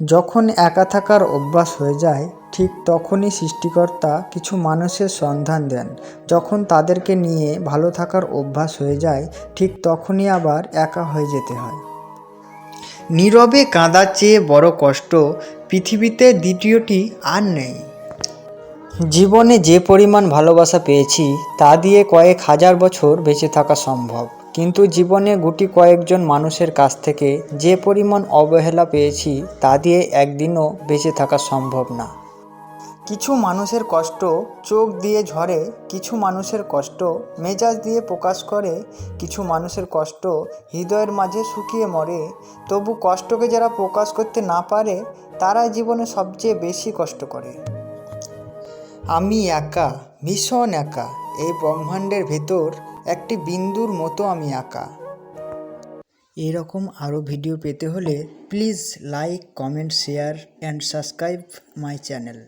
যখন একা থাকার অভ্যাস হয়ে যায়, ঠিক তখনই সৃষ্টিকর্তা কিছু মানুষের সন্ধান দেন। যখন তাদেরকে নিয়ে ভালো থাকার অভ্যাস হয়ে যায়, ঠিক তখনই আবার একা হয়ে যেতে হয়। নীরবে কাঁদার চেয়ে বড় কষ্ট পৃথিবীতে দ্বিতীয়টি আর নেই। জীবনে যে পরিমাণ ভালোবাসা পেয়েছি, তা দিয়ে কয়েক হাজার বছর বেঁচে থাকা সম্ভব। কিন্তু জীবনে গুটি কয়েকজন মানুষের কাছ থেকে যে পরিমাণ অবহেলা পেয়েছি তা দিয়ে একদিনও বেঁচে থাকা সম্ভব না। কিছু মানুষের কষ্ট চোখ দিয়ে ঝরে, কিছু মানুষের কষ্ট মেজাজ দিয়ে প্রকাশ করে, কিছু মানুষের কষ্ট হৃদয়ের মাঝে শুকিয়ে মরে। তবু কষ্টকে যারা প্রকাশ করতে না পারে, তারাই জীবনে সবচেয়ে বেশি কষ্ট করে। আমি একা, ভীষণ একা, এই ব্রহ্মাণ্ডের ভেতর একটি বিন্দুর মতো আমি আঁকা এরকম আরও ভিডিও পেতে হলে please like comment share and subscribe my channel